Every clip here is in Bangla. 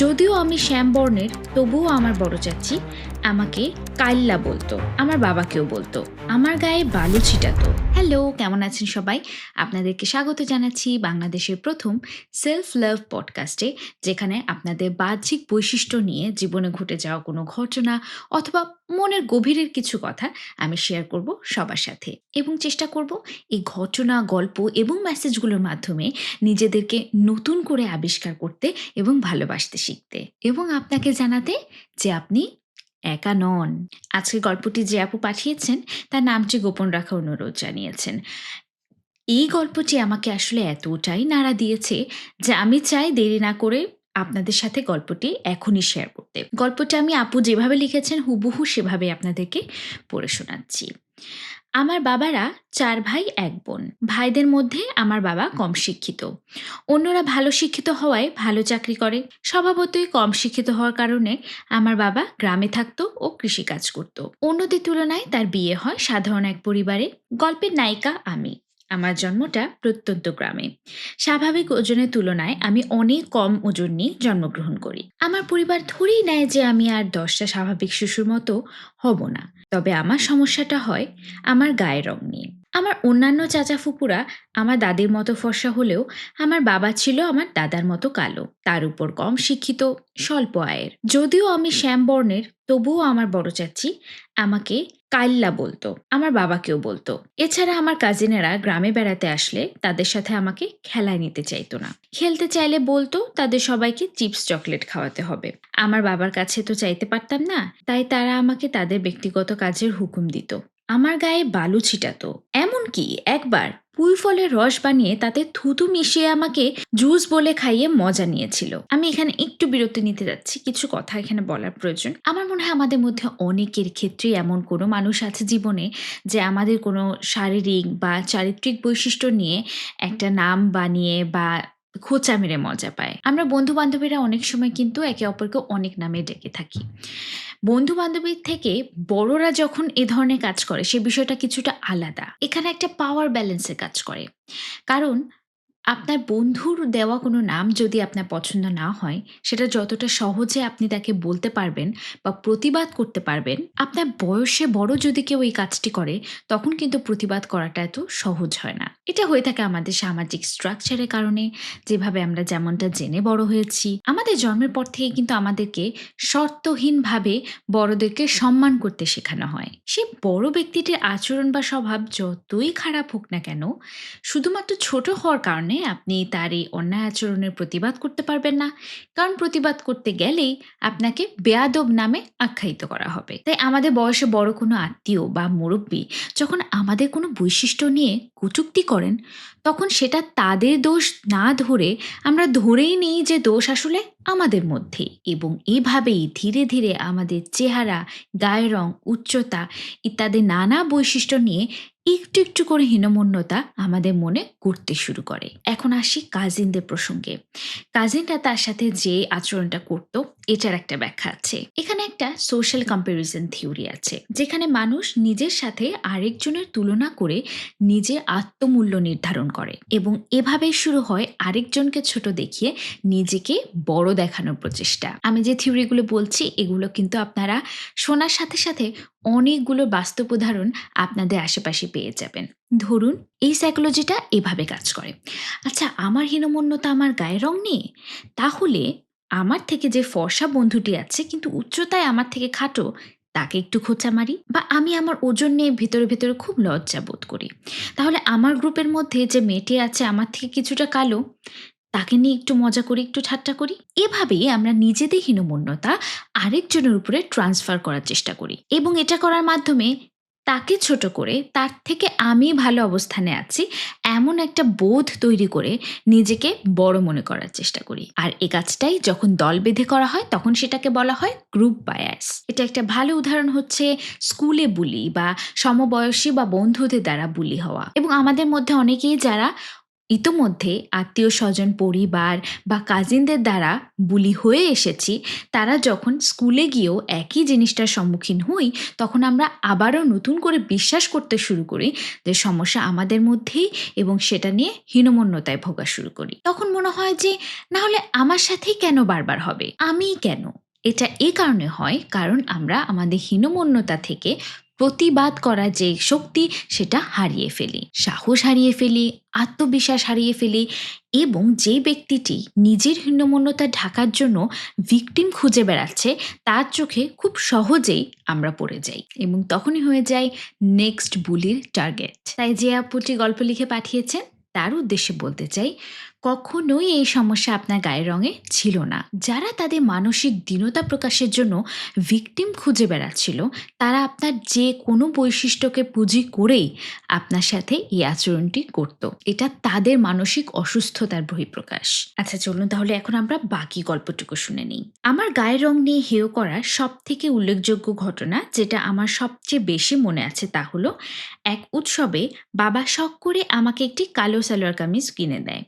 যদিও আমি শ্যাম বর্ণের তবুও আমার বড় চাচি, আমাকে কাল্লা বলতো, আমার বাবাকেও বলতো, আমার গায়ে বালু ছিটাতো। হ্যালো কেমন আছেন সবাই? আপনাদেরকে স্বাগত জানাচ্ছি বাংলাদেশের প্রথম সেলফ লাভ পডকাস্টে যেখানে আপনাদের বাহ্যিক বৈশিষ্ট্য নিয়ে জীবনে ঘটে যাওয়া কোনো ঘটনা অথবা মনের গভীরের কিছু কথা আমি শেয়ার করব সবার সাথে। এবং চেষ্টা করব এই ঘটনা, গল্প এবং মেসেজগুলোর মাধ্যমে নিজেদেরকে নতুন করে আবিষ্কার করতে এবং ভালোবাসতে শিখতে। এবং আপনাকে জানাতে যে আপনি একা নন। আজকে গল্পটি যে আপু পাঠিয়েছেন, তার নামটি গোপন রাখা অনুরোধ জানিয়েছেন। এই গল্পটি আমাকে আসলে এতটাই নাড়া দিয়েছে যে আমি চাই দেরি না করে আপনাদের সাথে গল্পটি এখনই শেয়ার করতে। গল্পটি আমি আপু যেভাবে লিখেছেন, হুবহু সেভাবে আপনাদেরকে পড়ে শোনাচ্ছি। আমার বাবারা চার ভাই, এক বোন। ভাইদের মধ্যে আমার বাবা কম শিক্ষিত। অন্যরা ভালো শিক্ষিত হওয়ায় ভালো চাকরি করে। স্বভাবতই কম শিক্ষিত হওয়ার কারণে আমার বাবা গ্রামে থাকতো ও কৃষিকাজ করত। অন্যদের তুলনায় তার বিয়ে হয় সাধারণ এক পরিবারে। গল্পের নায়িকা আমি। আমার জন্মটা প্রত্যন্ত গ্রামে। স্বাভাবিক ওজনের তুলনায় আমি অনেক কম ওজন নিয়ে জন্মগ্রহণ করি। আমার পরিবার ধরেই নেয় যে আমি আর দশটা স্বাভাবিক শিশুর মতো হব না। তবে আমার সমস্যাটা হয় আমার গায়ের রং নিয়ে। আমার অন্যান্য চাচা ফুপুরা আমার দাদির মতো ফর্সা হলেও আমার বাবা ছিল আমার দাদার মতো কালো। তার উপর কম শিক্ষিত স্বল্প আয়ের। যদিও আমি শ্যামবর্ণের তবুও আমার বড় চাচি আমাকে কাল্লা বলতো আমার বাবাকেও বলতো। এছাড়া আমার কাজিনেরা গ্রামে বেড়াতে আসলে তাদের সাথে আমাকে খেলায় নিতে চাইতো না। খেলতে চাইলে বলতো তাদের সবাইকে চিপস চকলেট খাওয়াতে হবে। আমার বাবার কাছে তো চাইতে পারতাম না তাই তারা আমাকে তাদের ব্যক্তিগত কাজের হুকুম দিত। আমার গায়ে বালু ছিটাতো। এমনকি একবার পুঁই ফলের রস বানিয়ে তাতে থুতু মিশিয়ে আমাকে জুস বলে খাইয়ে মজা নিয়েছিল। আমি এখানে একটু বিরতি নিতে যাচ্ছি, কিছু কথা এখানে বলার প্রয়োজন। আমার মনে হয় আমাদের মধ্যে অনেকের ক্ষেত্রেই এমন কোনো মানুষ আছে জীবনে যে আমাদের কোনো শারীরিক বা চারিত্রিক বৈশিষ্ট্য নিয়ে একটা নাম বানিয়ে বা খোঁচা মেরে মজা পায়। আমরা বন্ধু বান্ধবীরা অনেক সময় কিন্তু একে অপরকে অনেক নামে ডেকে থাকি। বন্ধু বান্ধবীর থেকে বড়রা যখন এ ধরনের কাজ করে, সে বিষয়টা কিছুটা আলাদা। এখানে একটা পাওয়ার ব্যালেন্সে কাজ করে। কারণ আপনার বন্ধুর দেওয়া কোনো নাম যদি আপনার পছন্দ না হয়, সেটা যতটা সহজে আপনি তাকে বলতে পারবেন বা প্রতিবাদ করতে পারবেন, আপনার বয়সে বড় যদি কেউ এই কাজটি করে, তখন কিন্তু প্রতিবাদ করাটা এত সহজ হয় না। এটা হয়ে থাকে আমাদের সামাজিক স্ট্রাকচারের কারণে, যেভাবে আমরা যেমনটা জেনে বড় হয়েছি, আমাদের জন্মের পর থেকে কিন্তু আমাদেরকে শর্তহীনভাবে বড়দেরকে সম্মান করতে শেখানো হয়। সে বড় ব্যক্তিটির আচরণ বা স্বভাব যতই খারাপ হোক না কেন, শুধুমাত্র ছোট হওয়ার কারণে আপনি তার এই অন্যায় আচরণের প্রতিবাদ করতে পারবেন না। কারণ প্রতিবাদ করতে গেলেই আপনাকে বেয়াদব নামে আখ্যায়িত করা হবে। তাই আমাদের বয়সে বড় কোনো আত্মীয় বা মুরব্বী যখন আমাদের কোনো বৈশিষ্ট্য নিয়ে কটূক্তি করেন, তখন সেটা তাদের দোষ না ধরে আমরা ধরেই নিই যে দোষ আসলে আমাদের মধ্যে এবং এভাবেই ধীরে ধীরে আমাদের চেহারা, গায়ের রং, উচ্চতা ইত্যাদি নানা বৈশিষ্ট্য নিয়ে একটু একটু করে হীনমন্যতা আমাদের মনে করতে শুরু করে। এখন আসি কাজিনদের প্রসঙ্গে। কাজিনরা তার সাথে যে আচরণটা করত, এটার একটা ব্যাখ্যা আছে। এখানে একটা সোশ্যাল কম্প্যারিজন থিওরি আছে, যেখানে মানুষ নিজের সাথে আরেকজনের তুলনা করে নিজে আত্মমূল্য নির্ধারণ করে এবং এভাবেই শুরু হয় আরেকজনকে ছোট দেখিয়ে নিজেকে বড় দেখানোর প্রচেষ্টা। আমি যে থিওরিগুলো বলছি, এগুলো কিন্তু আপনারা শোনার সাথে সাথে অনেকগুলো বাস্তব উদাহরণ আপনাদের আশেপাশে পেয়ে যাবেন। ধরুন, এই সাইকোলজিটা এভাবে কাজ করে। আচ্ছা আমার হীনমন্যতা আমার গায়ের রং নিয়ে? তাহলে আমার থেকে যে ফর্সা বন্ধুটি আছে কিন্তু উচ্চতায় আমার থেকে খাটো, তাকে একটু খোঁচা মারি বা আমি আমার ওজন নিয়ে ভিতরে ভিতরে খুব লজ্জা বোধ করি। তাহলে আমার গ্রুপের মধ্যে যে মেয়েটি আছে আমার থেকে কিছুটা কালো? তাকে নিয়ে একটু মজা করি, একটু ঠাট্টা করি। এভাবেই আমরা নিজেদের হীনমন্যতা আরেকজনের উপরে ট্রান্সফার করার চেষ্টা করি। এবং এটা করার মাধ্যমে তাকে ছোট করে, তার থেকে আমি ভালো অবস্থানে আছি, এমন একটা বোধ তৈরি করে নিজেকে বড় মনে করার চেষ্টা করি। আর এ কাজটাই যখন দল বেঁধে করা হয়, তখন সেটাকে বলা হয় গ্রুপ বায়াস এটা একটা ভালো উদাহরণ হচ্ছে স্কুলে বুলি বা সমবয়সী বা বন্ধুদের দ্বারা বুলি হওয়া। এবং আমাদের মধ্যে অনেকেই যারা ইতোমধ্যে আত্মীয় স্বজন, পরিবার বা কাজিনদের দ্বারা বুলি হয়ে এসেছি, তারা যখন স্কুলে গিয়েও একই জিনিসটার সম্মুখীন হই, তখন আমরা আবারও নতুন করে বিশ্বাস করতে শুরু করি যে সমস্যা আমাদের মধ্যেই এবং সেটা নিয়ে হীনমন্যতায় ভোগা শুরু করি। তখন মনে হয় যে, না হলে আমার সাথেই কেন বারবার হবে? আমিই কেন? এটা এ কারণে হয় কারণ আমরা আমাদের হীনমন্যতা থেকে প্রতিবাদ করার যে শক্তি, সেটা হারিয়ে ফেলি। সাহস হারিয়ে ফেলি, আত্মবিশ্বাস হারিয়ে ফেলি এবং যে ব্যক্তিটি নিজের হীনমন্যতা ঢাকার জন্য ভিকটিম খুঁজে বেড়াচ্ছে, তার চোখে খুব সহজেই আমরা পড়ে যাই এবং তখনই হয়ে যায় নেক্সট বুলির টার্গেট তাই যে আপুটি গল্প লিখে পাঠিয়েছেন, তার উদ্দেশ্যে বলতে চাই কখনোই এই সমস্যা আপনার গায়ের রঙে ছিল না। যারা তাদের মানসিক দীনতা প্রকাশের জন্য ভিকটিম খুঁজে বেড়াচ্ছিল, তারা আপনার যে কোনো বৈশিষ্ট্যকে পুঁজি করেই আপনার সাথে এই আচরণটি করত। এটা তাদের মানসিক অসুস্থতার বহিঃপ্রকাশ। আচ্ছা চলুন তাহলে এখন আমরা বাকি গল্পটুকু শুনে নিই। আমার গায়ের রং নিয়ে হেয় করার সব থেকে উল্লেখযোগ্য ঘটনা, যেটা আমার সবচেয়ে বেশি মনে আছে তা হলো, এক উৎসবে বাবা শখ করে আমাকে একটি কালো সালোয়ার কামিজ কিনে দেয়।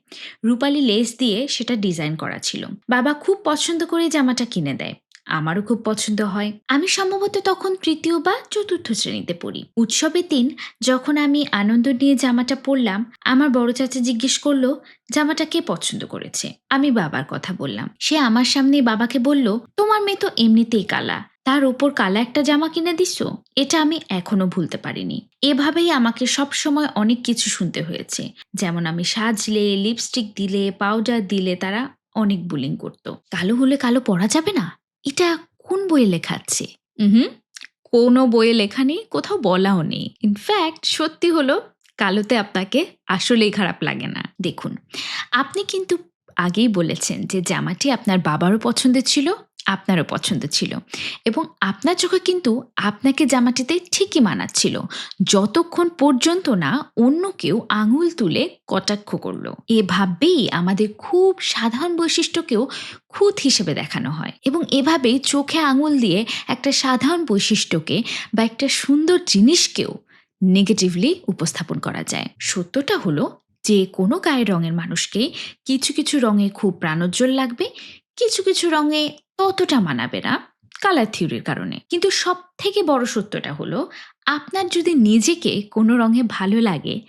রূপালি লেস দিয়ে সেটা ডিজাইন করা ছিল। বাবা খুব পছন্দ করে জামাটা কিনে দেয়। আমারও খুব পছন্দ হয়। আমি সম্ভবত তখন তৃতীয় বা চতুর্থ শ্রেণীতে পড়ি। উৎসবের দিন যখন আমি আনন্দ নিয়ে জামাটা পরলাম, আমার বড় চাচা জিজ্ঞেস করল, জামাটা কে পছন্দ করেছে? আমি বাবার কথা বললাম। সে আমার সামনে বাবাকে বলল, তোমার মেয়ে তো এমনিতেই কালা। তার ওপর কালা একটা জামা কিনে দিস? এটা আমি এখনও ভুলতে পারিনি। এভাবেই আমাকে সব সময় অনেক কিছু শুনতে হয়েছে। যেমন আমি সাজলে লিপস্টিক দিলে পাউডার দিলে তারা অনেক বুলিং করতো। কালো হলে কালো পরা যাবে না? এটা কোন বইয়ে লেখা আছে? হুম কোনো বইয়ে লেখা নেই, কোথাও বলাও নেই। ইনফ্যাক্ট সত্যি হলো, কালোতে আপনাকে আসলেই খারাপ লাগে না। দেখুন, আপনি কিন্তু আগেই বলেছেন যে জামাটি আপনার বাবারও পছন্দের ছিল আপনারও পছন্দ ছিল। এবং আপনার চোখে কিন্তু আপনাকে জামাটিতে ঠিকই মানাচ্ছিল। যতক্ষণ পর্যন্ত না অন্য কেউ আঙুল তুলে কটাক্ষ করল। এভাবেই আমাদের খুব সাধারণ বৈশিষ্ট্যকেও খুঁত হিসেবে দেখানো হয়। এবং এভাবেই চোখে আঙুল দিয়ে একটা সাধারণ বৈশিষ্ট্যকে বা একটা সুন্দর জিনিসকেও নেগেটিভলি উপস্থাপন করা যায়। সত্যটা হলো, যে কোনো গায়ের রঙের মানুষকে কিছু কিছু রঙে খুব প্রাণোজ্জ্বল লাগবে, কিছু কিছু রঙে ততটা মানাবে না কালার থিওরির কারণে। কিন্তু সব থেকে বড় সত্যটা হলো, আপনার যদি নিজেকে কোনো রঙে ভালো লাগে,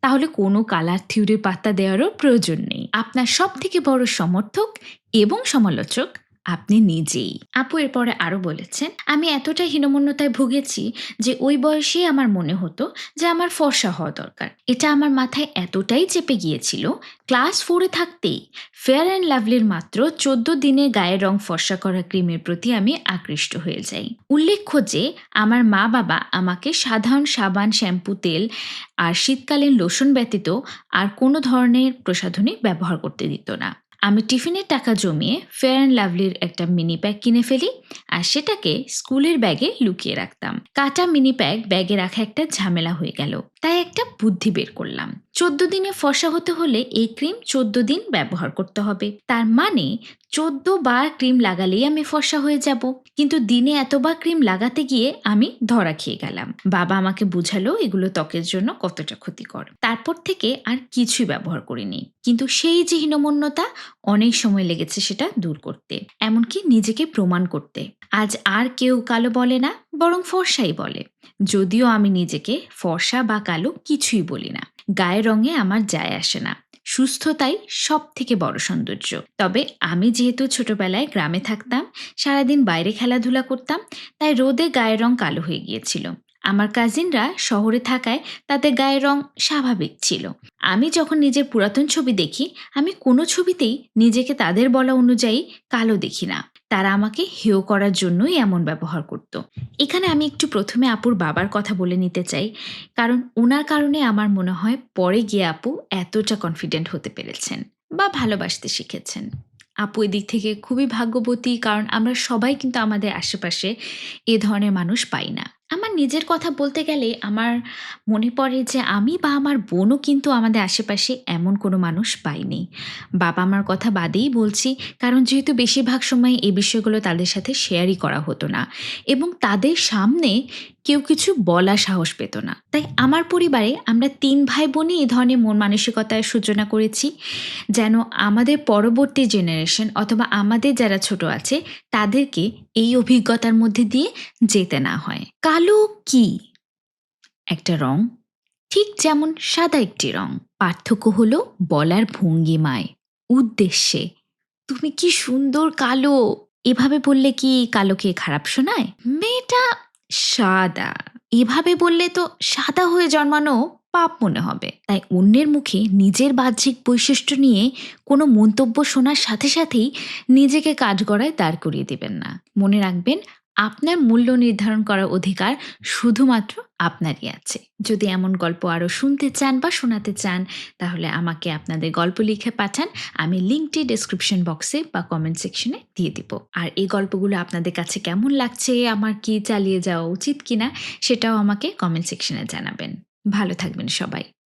তাহলে কোনো কালার থিওরির পাত্তা দেওয়ারও প্রয়োজন নেই। আপনার সব থেকে বড় সমর্থক এবং সমালোচক আপনি নিজেই। আপু এরপরে আরও বলেছেন, আমি এতটা হীনমন্যতায় ভুগেছি যে ওই বয়সেই আমার মনে হতো যে আমার ফর্সা হওয়া দরকার। এটা আমার মাথায় এতটাই চেপে গিয়েছিল, ক্লাস ফোরে থাকতেই। ফেয়ার অ্যান্ড লাভলির মাত্র চোদ্দ দিনে গায়ের রং ফর্সা করা ক্রিমের প্রতি আমি আকৃষ্ট হয়ে যাই। উল্লেখ্য যে, আমার মা বাবা আমাকে সাধারণ সাবান, শ্যাম্পু, তেল আর শীতকালীন লোশন ব্যতীত আর কোনো ধরনের প্রসাধনী ব্যবহার করতে দিত না। আমি টিফিনের টাকা জমিয়ে ফেয়ার অ্যান্ড লাভলির একটা মিনি প্যাক কিনে ফেলি আর সেটাকে স্কুলের ব্যাগে লুকিয়ে রাখতাম। কাটা মিনি প্যাক ব্যাগে রাখা একটা ঝামেলা হয়ে গেল। তাই একটা বুদ্ধি বের করলাম। চোদ্দ দিনে ফসা হতে হলে এই ক্রিম চোদ্দ দিন ব্যবহার করতে হবে। তার মানে চোদ্দ বার ক্রিম লাগালেই আমি ফসা হয়ে যাব। কিন্তু দিনে এতবার ক্রিম লাগাতে গিয়ে আমি ধরা খেয়ে গেলাম। বাবা আমাকে বুঝালো এগুলো ত্বকের জন্য কতটা ক্ষতিকর। তারপর থেকে আর কিছুই ব্যবহার করিনি। কিন্তু সেই যে হীনমন্যতা অনেক সময় লেগেছে সেটা দূর করতে। এমনকি নিজেকে প্রমাণ করতে। আজ আর কেউ কালো বলে না, বরং ফর্সাই বলে। যদিও আমি নিজেকে ফর্সা বা কালো কিছুই বলি না। গায়ের রঙে আমার যায় আসে না। সুস্থতাই সব থেকে বড় সৌন্দর্য। তবে আমি যেহেতু ছোটবেলায় গ্রামে থাকতাম, সারাদিন বাইরে খেলাধুলা করতাম, তাই রোদে গায়ের রং কালো হয়ে গিয়েছিল। আমার কাজিনরা শহরে থাকায় তাদের গায়ের রং স্বাভাবিক ছিল। আমি যখন নিজের পুরাতন ছবি দেখি, আমি কোনো ছবিতেই নিজেকে তাদের বলা অনুযায়ী কালো দেখি না। তারা আমাকে হেয় করার জন্যই এমন ব্যবহার করত। এখানে আমি একটু প্রথমে আপুর বাবার কথা বলে নিতে চাই, কারণ ওনার কারণে আমার মনে হয় পরে গিয়ে আপু এতটা কনফিডেন্ট হতে পেরেছেন বা ভালোবাসতে শিখেছেন। আপু এদিক থেকে খুবই ভাগ্যবতী, কারণ আমরা সবাই কিন্তু আমাদের আশেপাশে এ ধরনের মানুষ পাই না। নিজের কথা বলতে গেলে আমার মনে পড়ে যে আমি বা আমার বোনও কিন্তু আমাদের আশেপাশে এমন কোনো মানুষ পাইনি। বাবা মার কথা বাদেই বলছি, কারণ যেহেতু বেশিরভাগ সময় এই বিষয়গুলো তাদের সাথে শেয়ারই করা হতো না। এবং তাদের সামনে কেউ কিছু বলার সাহস পেত না। তাই আমার পরিবারে আমরা তিন ভাই বোনই এই ধরনের মন মানসিকতার সূচনা করেছি, যেন আমাদের পরবর্তী জেনারেশন অথবা আমাদের যারা ছোট আছে, তাদেরকে এই অভিজ্ঞতার মধ্যে দিয়ে যেতে না হয়। কালো কি? একটা রং, ঠিক যেমন সাদা একটি রং। পার্থক্য হলো বলার ভঙ্গিমায়, উদ্দেশ্যে। তুমি কি সুন্দর কালো? এভাবে বললে কি কালোকে খারাপ শোনায়? মেয়েটা সাদা। এভাবে বললে তো সাদা হয়ে জন্মানো পাপ মনে হবে। তাই অন্যের মুখে নিজের বাহ্যিক বৈশিষ্ট্য নিয়ে কোনো মন্তব্য শোনার সাথে সাথেই নিজেকে কাজ গড়ায় দাঁড় করিয়ে দেবেন না। মনে রাখবেন আপনার মূল্য নির্ধারণ করার অধিকার শুধুমাত্র আপনারই আছে। যদি এমন গল্প আরও শুনতে চান বা শোনাতে চান, তাহলে আমাকে আপনাদের গল্প লিখে পাঠান। আমি লিঙ্কটি ডেসক্রিপশন বক্সে বা কমেন্ট সেকশনে দিয়ে দিব। আর এই গল্পগুলো আপনাদের কাছে কেমন লাগছে, আমার কি চালিয়ে যাওয়া উচিত কিনা, সেটাও আমাকে কমেন্ট সেকশনে জানাবেন। ভালো থাকবেন সবাই।